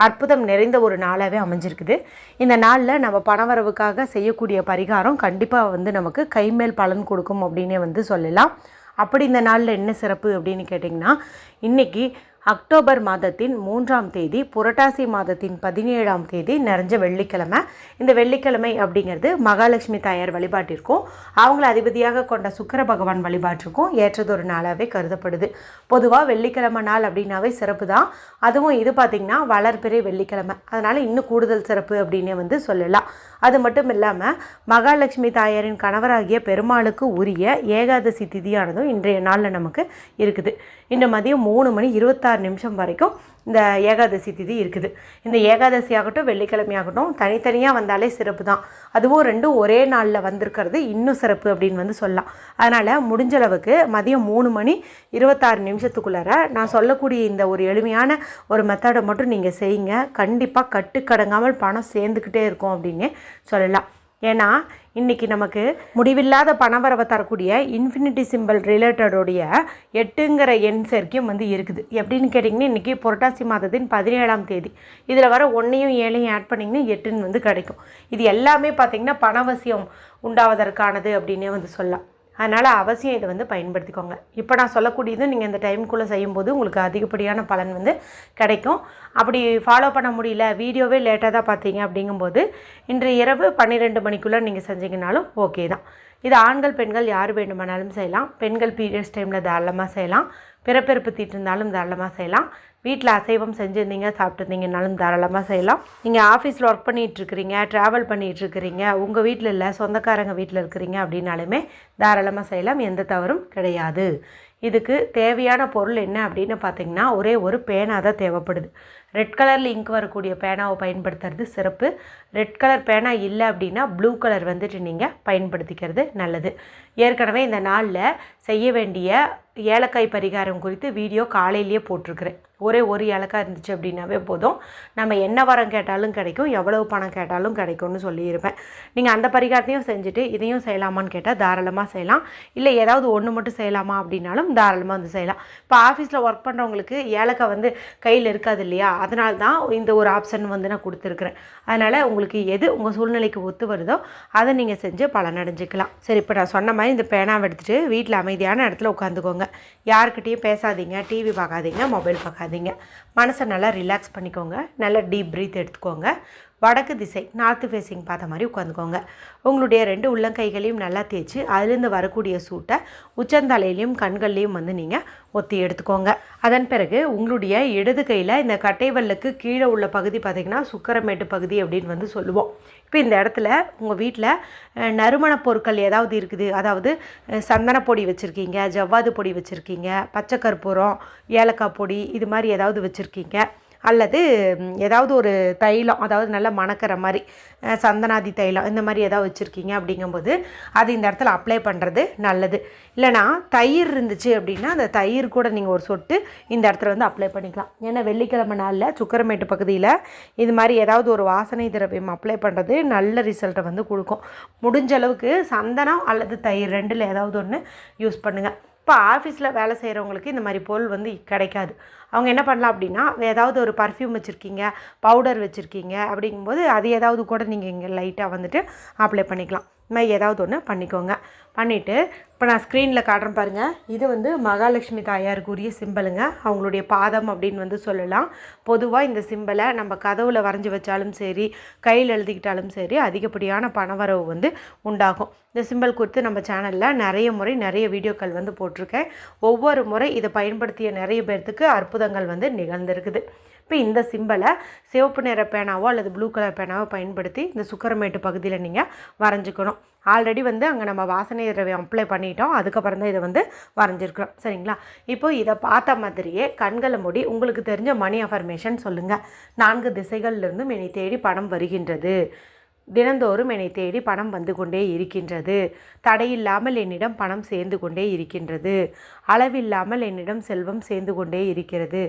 அற்புதம் நிறைந்த ஒரு நாளாகவே அமைஞ்சிருக்குது. இந்த நாளில் நம்ம பணவரவுக்காக செய்யக்கூடிய பரிகாரம் கண்டிப்பாக வந்து நமக்கு கைமேல் பலன் கொடுக்கும் அப்படின்னே வந்து சொல்லலாம். அப்படி இந்த நாளில் என்ன சிறப்பு அப்படின்னு கேட்டிங்கன்னா இன்றைக்கி அக்டோபர் மாதத்தின் மூன்றாம் தேதி புரட்டாசி மாதத்தின் பதினேழாம் தேதி நிறைஞ்ச வெள்ளிக்கிழமை. இந்த வெள்ளிக்கிழமை அப்படிங்கிறது மகாலட்சுமி தாயார் வழிபாட்டிற்கும் அவங்கள அதிபதியாக கொண்ட சுக்கர பகவான் வழிபாட்டிற்கும் ஏற்றதொரு நாளாகவே கருதப்படுது. பொதுவாக வெள்ளிக்கிழமை நாள் அப்படின்னாவே சிறப்பு தான். அதுவும் இது பார்த்திங்கன்னா வளர்பிறை வெள்ளிக்கிழமை. அதனால் இன்னும் கூடுதல் சிறப்பு அப்படின்னே வந்து சொல்லலாம். அது மட்டும் இல்லாமல் மகாலட்சுமி தாயாரின் கணவராகிய பெருமாளுக்கு உரிய ஏகாதசி திதியானதும் இன்றைய நாளில் நமக்கு இருக்குது. இன்று மதியம் மூணு மணி இருபத்தாறு நிமிஷம் வரைக்கும் இந்த ஏகாதசி திதி இருக்குது. இந்த ஏகாதசி ஆகட்டும் வெள்ளிக்கிழமை ஆகட்டும் தனித்தனியாக வந்தாலே சிறப்பு தான். அதுவும் ரெண்டும் ஒரே நாளில் வந்திருக்கிறது இன்னும் சிறப்பு அப்படின்னு வந்து சொல்லலாம். அதனால் முடிஞ்ச அளவுக்கு மதியம் மூணு மணி இருபத்தாறு நிமிஷத்துக்குள்ளார நான் சொல்லக்கூடிய இந்த ஒரு எளிமையான ஒரு மெத்தடை மட்டும் நீங்கள் செய்யுங்க. கண்டிப்பாக கட்டுக்கடங்காமல் பணம் சேர்ந்துக்கிட்டே இருக்கும் அப்படின்னு சொல்லலாம். ஏன்னா இன்றைக்கி நமக்கு முடிவில்லாத பணவரவை தரக்கூடிய இன்ஃபினிட்டி சிம்பிள் ரிலேட்டடோடைய எட்டுங்கிற எண் சேர்க்கையும் வந்து இருக்குது. எப்படின்னு கேட்டிங்கன்னா இன்றைக்கி புரட்டாசி மாதத்தின் பதினேழாம் தேதி. இதில் வர ஒன்றையும் ஏழையும் ஆட் பண்ணிங்கன்னா எட்டுன்னு வந்து கிடைக்கும். இது எல்லாமே பார்த்திங்கன்னா பணவசியம் உண்டாவதற்கானது அப்படின்னே வந்து சொல்லலாம். அதனால் அவசியம் இதை வந்து பயன்படுத்திக்கோங்க. இப்போ நான் சொல்லக்கூடியது நீங்கள் இந்த டைமுக்குள்ளே செய்யும்போது உங்களுக்கு அதிகப்படியான பலன் வந்து கிடைக்கும். அப்படி ஃபாலோ பண்ண முடியல வீடியோவே லேட்டாக தான் பார்த்தீங்க அப்படிங்கும்போது இன்று இரவு பன்னிரெண்டு மணிக்குள்ளே நீங்கள் செஞ்சீங்கனாலும் ஓகே தான். இது ஆண்கள் பெண்கள் யார் வேண்டுமானாலும் செய்யலாம். பெண்கள் பீரியட்ஸ் டைமில் தாராளமாக செய்யலாம். பிறப்பெருப்பு தீட்டு இருந்தாலும் தாராளமாக செய்யலாம். வீட்டில் அசைவம் செஞ்சுருந்தீங்க சாப்பிட்ருந்தீங்கனாலும் தாராளமாக செய்யலாம். நீங்கள் ஆஃபீஸில் ஒர்க் பண்ணிகிட்ருக்கிறீங்க ட்ராவல் பண்ணிகிட்ருக்கிறீங்க உங்கள் வீட்டில் இல்லை சொந்தக்காரங்க வீட்டில் இருக்கிறீங்க அப்படின்னாலுமே தாராளமாக செய்யலாம் எந்த தவறும் கிடையாது. இதுக்கு தேவையான பொருள் என்ன அப்படின்னு பார்த்தீங்கன்னா ஒரே ஒரு பேனா தான் தேவைப்படுது. ரெட் கலரில் இங்க் வரக்கூடிய பேனாவை பயன்படுத்துறது சிறப்பு. ரெட் கலர் பேனா இல்லை அப்படின்னா ப்ளூ கலர் வந்துட்டு நீங்கள் பயன்படுத்திக்கிறது நல்லது. ஏற்கனவே இந்த நாளில் செய்ய வேண்டிய ஏலக்காய் பரிகாரம் குறித்து வீடியோ காலையிலேயே போட்டிருக்கிறேன். ஒரே ஒரு ஏலக்காய் இருந்துச்சு அப்படின்னாவே போதும். நம்ம என்ன வரம் கேட்டாலும் கிடைக்கும் எவ்வளவு பணம் கேட்டாலும் கிடைக்கும்னு சொல்லியிருப்பேன். நீங்கள் அந்த பரிகாரத்தையும் செஞ்சுட்டு இதையும் செய்யலாமான்னு கேட்டால் தாராளமாக செய்யலாம். இல்லை ஏதாவது ஒன்று மட்டும் செய்யலாமா அப்படின்னாலும் தாராளமாக வந்து செய்யலாம். இப்போ ஆஃபீஸில் ஒர்க் பண்ணுறவங்களுக்கு ஏலக்காய் வந்து கையில் இருக்காது இல்லையா? அதனால தான் இந்த ஒரு ஆப்ஷன் வந்து நான் கொடுத்துருக்குறேன். அதனால் உங்களுக்கு எது உங்கள் சூழ்நிலைக்கு ஒத்து வருதோ அதை நீங்கள் செஞ்சு பலனடைஞ்சிக்கலாம். சரி இப்போ நான் சொன்ன மாதிரி இந்த பேனாவை எடுத்துகிட்டு வீட்டில் அமைதியான இடத்துல உட்காந்துக்கோங்க. யாருக்கிட்டேயும் பேசாதீங்க டிவி பார்க்காதீங்க மொபைல் பார்க்காதீங்க. மனசை நல்லா ரிலாக்ஸ் பண்ணிக்கோங்க நல்லா டீப் ப்ரீத் எடுத்துக்கோங்க. வடக்கு திசை நார்த்து ஃபேஸிங் பார்த்த மாதிரி உட்காந்துக்கோங்க உங்களுடைய ரெண்டு உள்ளங்கைகளையும் நல்லா தேய்ச்சி அதுலேருந்து வரக்கூடிய சூட்டை உச்சந்தலையிலையும் கண்கள்லையும் வந்து நீங்கள் ஒத்தி எடுத்துக்கோங்க. அதன் பிறகு உங்களுடைய இடது கையில் இந்த கட்டைவல்லுக்கு கீழே உள்ள பகுதி பார்த்திங்கன்னா சுக்கரமேட்டு பகுதி அப்படின்னு வந்து சொல்லுவோம். இப்போ இந்த இடத்துல உங்கள் வீட்டில் நறுமணப் பொருட்கள் ஏதாவது இருக்குது? அதாவது சந்தன பொடி வச்சுருக்கீங்க ஜவ்வாது பொடி வச்சுருக்கீங்க பச்சை கற்பூரம் ஏலக்காய் பொடி இது மாதிரி ஏதாவது வச்சுருக்கீங்க. அல்லது ஏதாவது ஒரு தைலம் அதாவது நல்லா மணக்கிற மாதிரி சந்தனாதி தைலம் இந்த மாதிரி ஏதாவது வச்சுருக்கீங்க அப்படிங்கும்போது அது இந்த இடத்துல அப்ளை பண்ணுறது நல்லது. இல்லைனா தயிர் இருந்துச்சு அப்படின்னா அந்த தயிர் கூட நீங்கள் ஒரு சொட்டு இந்த இடத்துல வந்து அப்ளை பண்ணிக்கலாம். ஏன்னா வெள்ளிக்கிழமை நாளில் சுக்கரமேட்டு பகுதியில் இது மாதிரி ஏதாவது ஒரு வாசனை திரவியம் அப்ளை பண்ணுறது நல்ல ரிசல்ட்டை வந்து கொடுக்கும். முடிஞ்ச அளவுக்கு சந்தனம் அல்லது தயிர் ரெண்டில் ஏதாவது ஒன்று யூஸ் பண்ணுங்கள் இப்போ ஆஃபீஸில் வேலை செய்கிறவங்களுக்கு இந்த மாதிரி பொருள் வந்து கிடைக்காது. அவங்க என்ன பண்ணலாம் அப்படின்னா ஏதாவது ஒரு பர்ஃப்யூம் வச்சுருக்கீங்க பவுடர் வச்சுருக்கீங்க அப்படிங்கும்போது அது ஏதாவது கூட நீங்கள் இங்கே லைட்டாக வந்துட்டு அப்ளை பண்ணிக்கலாம். இந்த மாதிரி ஏதாவது ஒன்று பண்ணிக்கோங்க. பண்ணிவிட்டு இப்போ நான் ஸ்க்ரீனில் காட்டுறேன் பாருங்கள் இது வந்து மகாலட்சுமி தாயாருக்குரிய சிம்பிளுங்க அவங்களுடைய பாதம் அப்படின்னு வந்து சொல்லலாம். பொதுவாக இந்த சிம்பிளை நம்ம கதவுல வரைஞ்சி வச்சாலும் சரி கையில் எழுதிக்கிட்டாலும் சரி அதிகப்படியான பணவரவு வந்து உண்டாகும். இந்த சிம்பிள் குறித்து நம்ம சேனலில் நிறைய முறை நிறைய வீடியோக்கள் வந்து போட்டிருக்கேன். ஒவ்வொரு முறை இதை பயன்படுத்திய நிறைய பேர்த்துக்கு அற்புதங்கள் வந்து நிகழ்ந்திருக்குது. இப்போ இந்த சிம்பிளை சிவப்பு நிற பேனாவோ அல்லது ப்ளூ கலர் பேனாவோ பயன்படுத்தி இந்த சுக்கரமேட்டு பகுதியில் நீங்கள் வரைஞ்சிக்கணும். ஆல்ரெடி வந்து அங்கே நம்ம வாசனை திரவியம் அப்ளை பண்ணிட்டோம். அதுக்கப்புறம் தான் இதை வந்து வரைஞ்சிருக்கிறோம். சரிங்களா? இப்போ இதை பார்த்த மாதிரியே கண்களை மூடி உங்களுக்கு தெரிஞ்ச மணி அஃபர்மேஷன் சொல்லுங்கள் நான்கு திசைகளிலிருந்தும் என்னை தேடி பணம் வருகின்றது. தினந்தோறும் என்னை தேடி பணம் வந்து கொண்டே இருக்கின்றது. தடையில்லாமல் என்னிடம் பணம் சேர்ந்து கொண்டே இருக்கின்றது. அளவில்லாமல் என்னிடம் செல்வம் சேர்ந்து கொண்டே இருக்கிறது.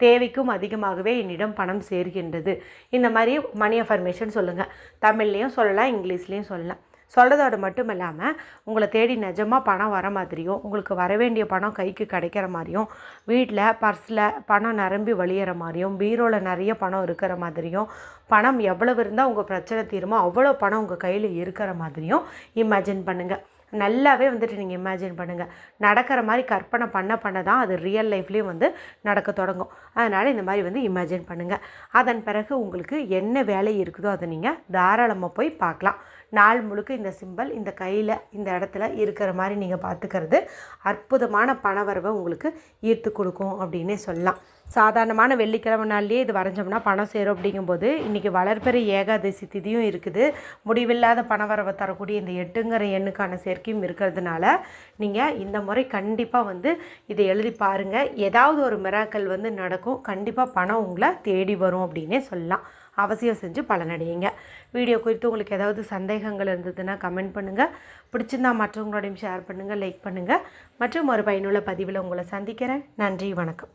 தேவைக்கும் அதிகமாகவே என்னிடம் பணம் சேர்கின்றது. இந்த மாதிரி மணி அஃபர்மேஷன் சொல்லுங்கள் தமிழ்லேயும் சொல்லலாம் இங்கிலீஷ்லேயும் சொல்லலாம். சொல்கிறதோட மட்டும் இல்லாமல் உங்களை தேடி நிஜமாக பணம் வர மாதிரியும் உங்களுக்கு வர வேண்டிய பணம் கைக்கு கிடைக்கிற மாதிரியும் வீட்டில் பர்ஸில் பணம் நிரம்பி வழியிற மாதிரியும் பீரோவில் நிறைய பணம் இருக்கிற மாதிரியும் பணம் எவ்வளவு இருந்தால் உங்கள் பிரச்சனை தீருமோ அவ்வளோ பணம் உங்கள் கையில் இருக்கிற மாதிரியும் இமேஜின் பண்ணுங்கள் நல்லாவே வந்துட்டு நீங்கள் இமேஜின் பண்ணுங்கள் நடக்கிற மாதிரி கற்பனை பண்ண பண்ண தான் அது ரியல் லைஃப்லேயும் வந்து நடக்க தொடங்கும். அதனால் இந்த மாதிரி வந்து இமேஜின் பண்ணுங்கள் அதன் பிறகு உங்களுக்கு என்ன வேலை இருக்குதோ அதை நீங்கள் தாராளமாக போய் பார்க்கலாம். நாள் முழுக்க இந்த சிம்பல் இந்த கையில் இந்த இடத்துல இருக்கிற மாதிரி நீங்கள் பார்த்துக்கிறது அற்புதமான பணவரவை உங்களுக்கு ஈர்த்து கொடுக்கும் அப்படின்னே சொல்லலாம். சாதாரணமான வெள்ளிக்கிழமை நாள்லேயே இது வரைஞ்சோம்னா பணம் சேரும் அப்படிங்கும்போது இன்றைக்கி வளர்ப்பெற ஏகாதசி திதியும் இருக்குது. முடிவில்லாத பணவரவை தரக்கூடிய இந்த எட்டுங்கிற எண்ணுக்கான சேர்க்கையும் இருக்கிறதுனால நீங்கள் இந்த முறை கண்டிப்பாக வந்து இதை எழுதி பாருங்கள் ஏதாவது ஒரு மிராக்கள் வந்து நடக்கும். கண்டிப்பாக பணம் உங்களை தேடி வரும் அப்படின்னே சொல்லலாம். அவசியம் செஞ்சு பலனடையுங்க. வீடியோ குறித்து உங்களுக்கு ஏதாவது சந்தேகங்கள் இருந்ததுன்னா கமெண்ட் பண்ணுங்கள் பிடிச்சிருந்தா மற்றவங்களோடையும் ஷேர் பண்ணுங்கள் லைக் பண்ணுங்கள் மற்றும் ஒரு பயனுள்ள பதிவில் உங்களை சந்திக்கிறேன். நன்றி வணக்கம்.